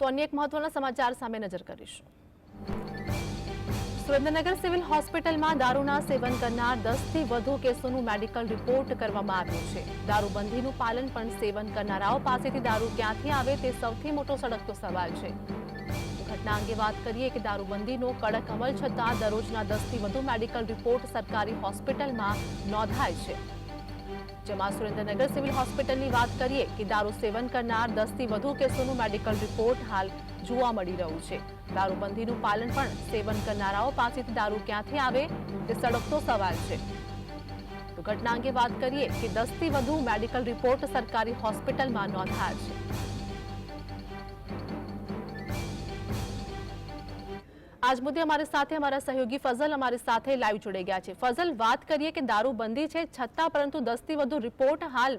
તો અન્ય એક મહત્વના સમાચાર સામે નજર કરીશું. સુરેન્દ્રનગર સિવિલ હોસ્પિટલમાં દારૂના સેવન કરનાર દસથી વધુ કેસોનું મેડિકલ રિપોર્ટ કરવામાં આવ્યું છે. દારૂબંધીનું પાલન પણ સેવન કરનારાઓ પાસેથી દારૂ ક્યાંથી આવે તે સૌથી મોટો સડકતો સવાલ છે. ઘટના અંગે વાત કરીએ કે દારૂબંધીનો કડક અમલ છતાં દરરોજના દસથી વધુ મેડિકલ રિપોર્ટ સરકારી હોસ્પિટલમાં નોંધાય છે. જેમાં સુરેન્દ્રનગર સિવિલ હોસ્પિટલની વાત કરીએ કે દારૂ સેવન કરનાર દસથી વધુ કેસોનું મેડિકલ રિપોર્ટ હાલ જોવા મળી રહ્યું છે. દારૂબંધીનું પાલન પણ સેવન કરનારાઓ પાસેથી દારૂ ક્યાંથી આવે તે સડકતો સવાલ છે. તો ઘટના અંગે વાત કરીએ કે દસથી વધુ મેડિકલ રિપોર્ટ સરકારી હોસ્પિટલમાં નોંધાયા છે. આજ મુદ્દે અમારી સાથે અમારા સહયોગી ફઝલ અમારી સાથે લાઈવ જોડાઈ ગયા છે. ફઝલ, વાત કરીએ કે દારૂબંધી છે છતાં પરંતુ દસથી વધુ રિપોર્ટ હાલ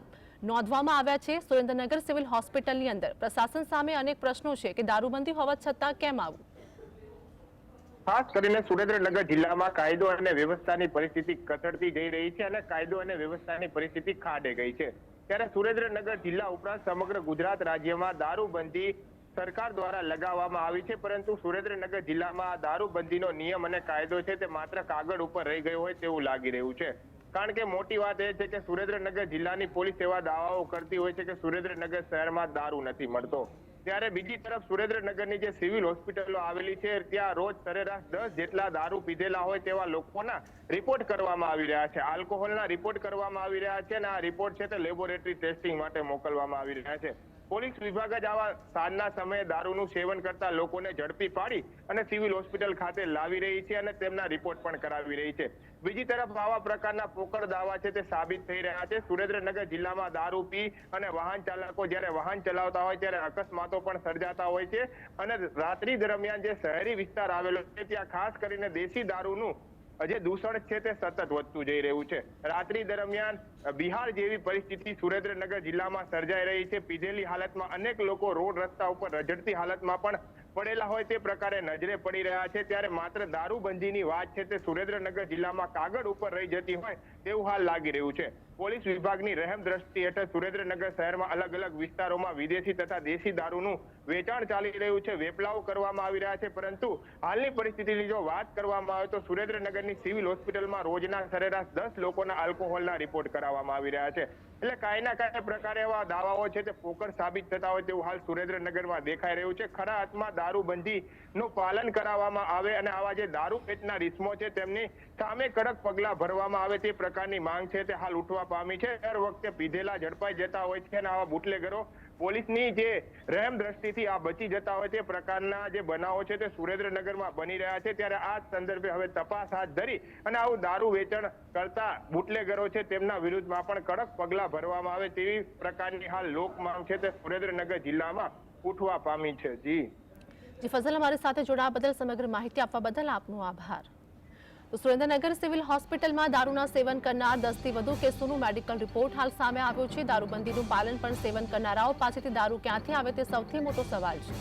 નોંધવામાં આવ્યા છે સુરેન્દ્રનગર સિવિલ હોસ્પિટલની અંદર. પ્રશાસન સામે અનેક પ્રશ્નો છે કે દારૂબંધી હોવા છતાં કેમ આવું? ખાસ કરીને સુરેન્દ્રનગર જિલ્લામાં કાયદો અને વ્યવસ્થાની પરિસ્થિતિ કથળતી જઈ રહી છે અને કાયદો અને વ્યવસ્થાની પરિસ્થિતિ ખાડે ગઈ છે. ત્યારે સુરેન્દ્રનગર જિલ્લા ઉપરાંત સમગ્ર ગુજરાત રાજ્યમાં દારૂબંધી સરકાર દ્વારા લગાવવામાં આવી છે, પરંતુ સુરેન્દ્રનગર જિલ્લામાં દારૂબંધીનો નિયમ અને કાયદો છે તે માત્ર કાગળ ઉપર રહી ગયો હોય તેવું લાગી રહ્યું છે. કારણ કે મોટી વાત એ છે કે સુરેન્દ્રનગર જિલ્લાની પોલીસ એવા દાવાઓ કરતી હોય છે કે સુરેન્દ્રનગર શહેરમાં દારૂ નથી મળતો. ત્યારે બીજી તરફ સુરેન્દ્રનગરની જે સિવિલ હોસ્પિટલો આવેલી છે, ત્યાં રોજ સરેરાશ દસ જેટલા દારૂ પીધેલા હોય તેવા લોકોના રિપોર્ટ કરવામાં આવી રહ્યા છે. આલ્કોહોલના રિપોર્ટ કરવામાં આવી રહ્યા છે અને આ રિપોર્ટ છે તે લેબોરેટરી ટેસ્ટિંગ માટે મોકલવામાં આવી રહ્યા છે. પોલીસ વિભાગ જ આવા સાંજના સમયે દારૂનું સેવન કરતા લોકોને ઝડપી પાડી અને સિવિલ હોસ્પિટલ ખાતે લાવી રહી છે અને તેમના રિપોર્ટ પણ કરાવી રહી છે. બીજી તરફ આવા પ્રકારના પોકળ દાવા છે તે સાબિત થઈ રહ્યા છે. સુરેન્દ્રનગર જિલ્લામાં દારૂ પી અને વાહન ચાલકો જ્યારે વાહન ચલાવતા હોય ત્યારે અકસ્માતો પણ સર્જાતા હોય છે અને રાત્રિ દરમિયાન જે શહેરી વિસ્તાર આવેલો છે, ત્યાં ખાસ કરીને દેશી દારૂનું જે દૂષણ છે તે સતત વધતું જઈ રહ્યું છે. રાત્રિ દરમિયાન બિહાર જેવી પરિસ્થિતિ સુરેન્દ્રનગર જિલ્લામાં સર્જાઈ રહી છે. પીધેલી હાલતમાં અનેક લોકો રોડ રસ્તા ઉપર રજડતી હાલતમાં પણ પડેલા હોય તે પ્રકારે નજરે પડી રહ્યા છે. ત્યારે માત્ર દારૂબંધીની વાત છે તે સુરેન્દ્રનગર જિલ્લામાં કાગળ ઉપર રહી જતી હોય તેવું હાલ લાગી રહ્યું છે. પોલીસ વિભાગની રહેમ દ્રષ્ટિ હેઠળ સુરેન્દ્રનગર શહેરમાં અલગ અલગ વિસ્તારોમાં વિદેશી તથા દેશી દારૂનું વેચાણ ચાલી રહ્યું છે. વેપલાઓ કરવામાં આવી રહ્યા છે. પરંતુ હાલની પરિસ્થિતિની જો વાત કરવામાં આવે તો સુરેન્દ્રનગરની સિવિલ હોસ્પિટલમાં રોજના સરેરાશ દસ લોકોના આલ્કોહોલના રિપોર્ટ કરાવવામાં આવી રહ્યા છે. એટલે કાંઈ ના કાંઈ પ્રકારે એવા દાવાઓ છે તે પોકર સાબિત થતા હોય તેવું હાલ સુરેન્દ્રનગરમાં દેખાઈ રહ્યું છે. ખરા અર્થમાં દારૂબંધી નું પાલન કરાવવામાં આવે અને આવા જે દારૂ પેટના રિસ્મો છે તેમની સામે કડક પગલા ભરવામાં આવે તે પ્રકારની માંગ છે તે હાલ ઉઠવા પામી છે. દર વખતે પીધેલા ઝડપાઈ જતા હોય છે અને આવા બુટલેગરો પોલીસની જે રહેમ દ્રષ્ટિથી આ બચી જતા હોય તે પ્રકારના જે બનાવો છે તે સુરેન્દ્રનગરમાં બની રહ્યા છે. ત્યારે આ સંદર્ભે હવે તપાસ હાથ ધરી અને આવું દારૂ વેચાણ કરતા બુટલેગરો છે તેમના વિરુદ્ધમાં પણ કડક પગલાં ભરવામાં આવે તેવી પ્રકારની હાલ લોક માંગ છે તે સુરેન્દ્રનગર જિલ્લામાં ઉઠવા પામી છે. જી. જી, ફઝલ, અમારી સાથે જોડાવા બદલ સમગ્ર માહિતી આપવા બદલ આપનો આભાર. સુરેન્દ્રનગર સિવિલ હોસ્પિટલમાં દારૂના સેવન કરનાર દસથી વધુ કેસોનું મેડિકલ રિપોર્ટ હાલ સામે આવ્યો છે. દારૂબંધીનું પાલન પણ સેવન કરનારાઓ પાસેથી દારૂ ક્યાંથી આવે તે સૌથી મોટો સવાલ છે.